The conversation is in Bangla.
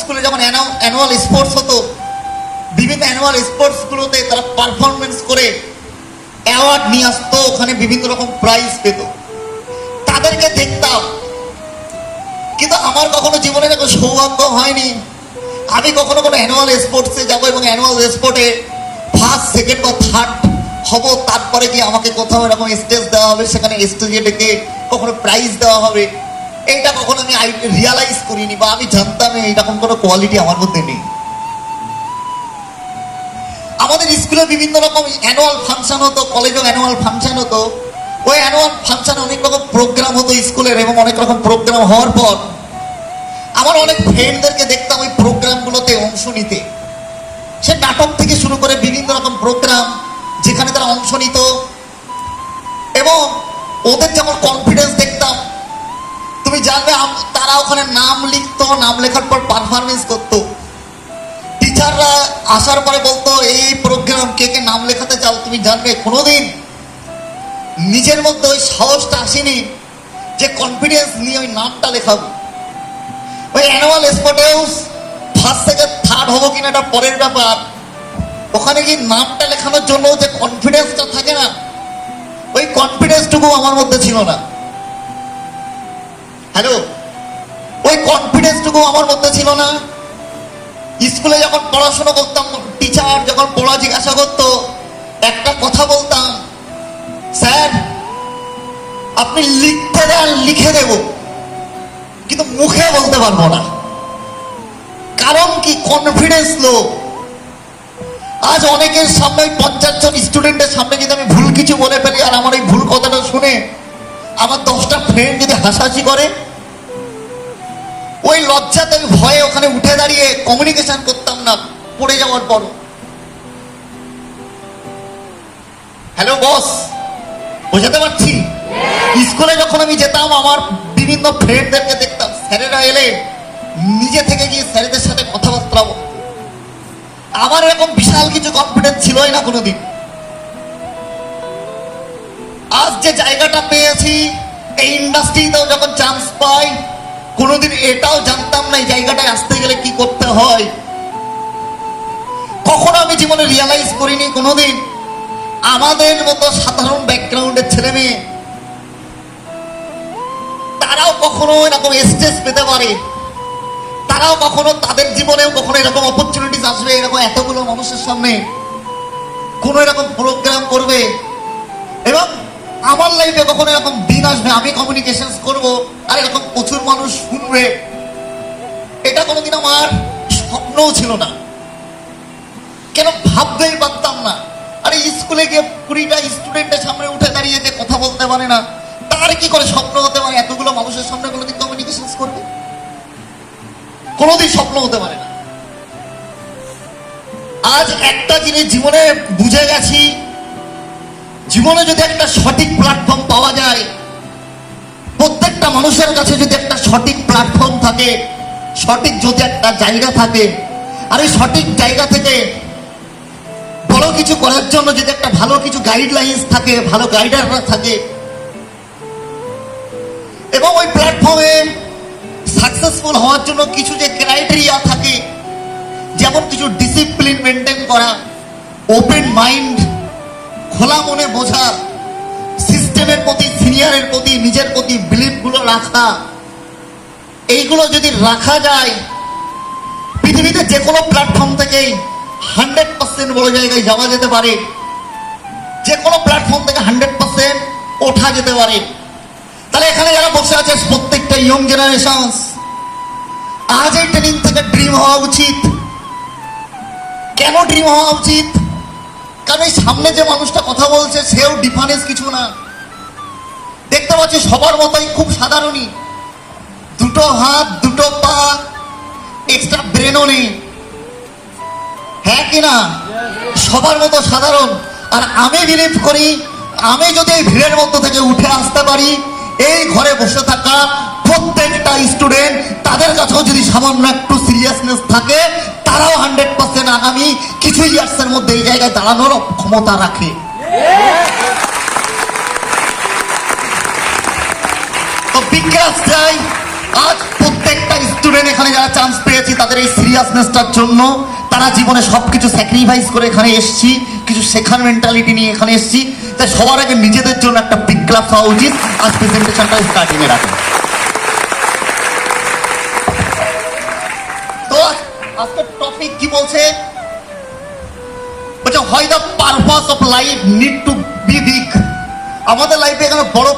স্কুলে যখন অ্যানুয়াল স্পোর্টস হতো, বিভিন্ন অ্যানুয়াল স্পোর্টসগুলোতে তারা পারফরমেন্স করে অ্যাওয়ার্ড নিয়ে আসতো, ওখানে বিভিন্ন রকম প্রাইজ পেত। তাদেরকে দেখতাম। কিন্তু আমার কখনো জীবনে এরকম সৌভাগ্য হয়নি। আমি কখনো কোনো অ্যানুয়াল স্পোর্টসে যাব এবং অ্যানুয়াল স্পোর্টে ফার্স্ট সেকেন্ড বা থার্ড হব, তারপরে গিয়ে আমাকে কোথাও এরকম স্টেজ দেওয়া হবে, সেখানে স্টেজে ডেকে কখনো প্রাইজ দেওয়া হবে। এইটা কখনো আমি রিয়ালাইজ করিনি বা আমি জানতাম এইরকম কোনো কোয়ালিটি আমার মধ্যে নেই। আমাদের স্কুলে বিভিন্ন রকম অ্যানুয়াল ফাংশন হতো কলেজেও অ্যানুয়াল ফাংশন হতো। ওই অ্যানুয়াল ফাংশনে অনেক রকম প্রোগ্রাম হতো স্কুলের এবং অনেক রকম প্রোগ্রাম হওয়ার পর আমার অনেক ফ্রেন্ডদেরকে দেখতাম ওই প্রোগ্রামগুলোতে অংশ নিতে। সে নাটক থেকে শুরু করে বিভিন্ন রকম প্রোগ্রাম যেখানে তারা অংশ নিত। এবং ওদের যেমন কনফিডেন্স দেখতাম তুমি জানবে তারা ওখানে নাম লিখতো, নাম লেখার পর পারফরমেন্স করতো। টিচাররা আসার পরে বলতো, এই প্রোগ্রাম কে কে নাম লেখাতে চাও, তুমি জানবে কোনোদিন। নিজের মধ্যে ওই সাহসটা আসেনি যে কনফিডেন্স নিয়ে ওই নামটা লেখাবো। ওই অ্যানুয়াল স্পটেও ফার্স্ট থেকে থার্ড হব কিনা এটা পরের ব্যাপার। ওখানে কি নামটা লেখানোর জন্য যে কনফিডেন্সটা থাকে না, ওই কনফিডেন্সটুকু আমার মধ্যে ছিল না। হ্যালো, ওই কনফিডেন্সটুকু আমার মধ্যে ছিল না। স্কুলে যখন পড়াশোনা করতাম টিচার যখন পড়া জিজ্ঞাসা করতো, একটা কথা বলতাম, স্যার, আপনি লিখতে দেন, লিখে দেব। কিন্তু মুখে বলতে পারব না। কারণ কি? কনফিডেন্স লো আজ অনেকের সামনে পঞ্চাশ জন স্টুডেন্টের সামনে ফ্রেন্ড যদি হাসাহাসি করে, ওই লজ্জাতে আমি ভয়ে ওখানে উঠে দাঁড়িয়ে কমিউনিকেশন করতাম না, পড়ে যাওয়ার পর। হ্যালো বস বোঝাতে পারছি? স্কুলে যখন আমি যেতাম, আমার বিভিন্ন ফ্রেন্ডদেরকে দেখতাম, স্যারেরা এলে নিজে থেকে গিয়ে স্যারেদের সাথে কথাবার্তা আমার এরকম বিশাল কিছু কনফিডেন্স ছিলই না কোনোদিন। আজ যে জায়গাটা পেয়েছি এই ইন্ডাস্ট্রিতেও যখন চান্স পাই, কোনোদিন এটাও জানতাম না এই জায়গাটায় আসতে গেলে কি করতে হয়। কখনো আমি জীবনে রিয়ালাইজ করিনি কোনোদিন আমাদের মতো সাধারণ ব্যাকগ্রাউন্ডের ছেলে মেয়ে, তারাও কখনো এরকম স্টেজ পেতে পারে। তারাও কখনো তাদের জীবনেও কখনো এরকম অপরচুনিটিস আসবে, এরকম এতগুলো মানুষের সামনে। কোনো এরকম প্রোগ্রাম করবে লাইফে কখনো এরকম দিন আসবে, আমি কমিউনিকেশন করব, আর এরকম প্রচুর মানুষ শুনবে। এটা কোনোদিন আমার স্বপ্নও ছিল না। কেন ভাবতেই পারতাম না। আরে স্কুলে গিয়ে কুড়িটা স্টুডেন্টের সামনে উঠে দাঁড়িয়ে যে কথা বলতে পারে না, তার কি করে স্বপ্ন হতে পারে? এতগুলো মানুষের সামনে কোনোদিন কমিউনিকেশন করবে? কোনোদিন স্বপ্ন হতে পারে না। আজ একটা জিনিস জীবনে বুঝে গেছি জীবনে যদি একটা সঠিক প্ল্যাটফর্ম পাওয়া যায়, প্রত্যেকটা মানুষের কাছে যদি একটা সঠিক প্ল্যাটফর্ম থাকে, সঠিক যদি একটা জায়গা থাকে, আর এই সঠিক জায়গা থেকে বড় কিছু করার জন্য যদি একটা ভালো কিছু গাইডলাইন্স থাকে, ভালো গাইডাররা থাকে, এবং ওই প্ল্যাটফর্মে সাকসেসফুল হওয়ার জন্য কিছু যে ক্রাইটেরিয়া থাকে, যেমন কিছু ডিসিপ্লিন মেনটেন করা ওপেন মাইন্ড খোলা মনে বোঝা, সিস্টেমের প্রতি, সিনিয়রের প্রতি, নিজের প্রতি বিলিফগুলো রাখা। এইগুলো যদি রাখা যায়, পৃথিবীতে যে কোনো প্ল্যাটফর্ম থেকেই হান্ড্রেড পার্সেন্ট বড় জায়গায় যাওয়া যেতে পারে। যে কোনো প্ল্যাটফর্ম থেকে হান্ড্রেড পার্সেন্ট ওঠা যেতে পারে। তাহলে এখানে যারা বসে আছে, প্রত্যেকটা ইয়ং জেনারেশন আজ এই ট্রেনিং থেকে ড্রিম হওয়া উচিত। কেন ড্রিম হওয়া উচিত? কারণ এই সামনে যে মানুষটা কথা বলছে, সেও ডিফারেন্স কিছু না। দেখতে পাচ্ছি সবার মতোই খুব সাধারণই। দুটো হাত, দুটো পা এক্সট্রা ব্রেনও নেই। হ্যাঁ কি না? সবার মতো সাধারণ। আর আমি বিলিভ করি, আমি যদি এই ভিড়ের মধ্য থেকে উঠে আসতে পারি, এই ঘরে বসে থাকা প্রত্যেকটা স্টুডেন্ট তাদের কাছেও যদি সামান্য একটু সিরিয়াসনেস থাকে আগামী কিছু ইয়ার্সের মধ্যে এই জায়গায় দাঁড়ানোর ক্ষমতা রাখে। তো বিজ্ঞাস চাই আজ প্রত্যেকটা স্টুডেন্ট এখানে যারা চান্স পেয়েছি তাদের এই সিরিয়াসনেসটার জন্য, তারা জীবনে সব কিছু স্যাক্রিফাইস করে এখানে এসছি, কিছু শেখার মেন্টালিটি নিয়ে এখানে এসছি। তাই সবার আগে নিজেদের জন্য একটা ক্লাব হওয়া উচিত। আজ প্রেজেন্টেশনটা স্টার্টিং এ রাখেন তো আজকের টপিক কি বলছে? হয় the purpose of life need to be big আমাদের লাইফে এখানে বড়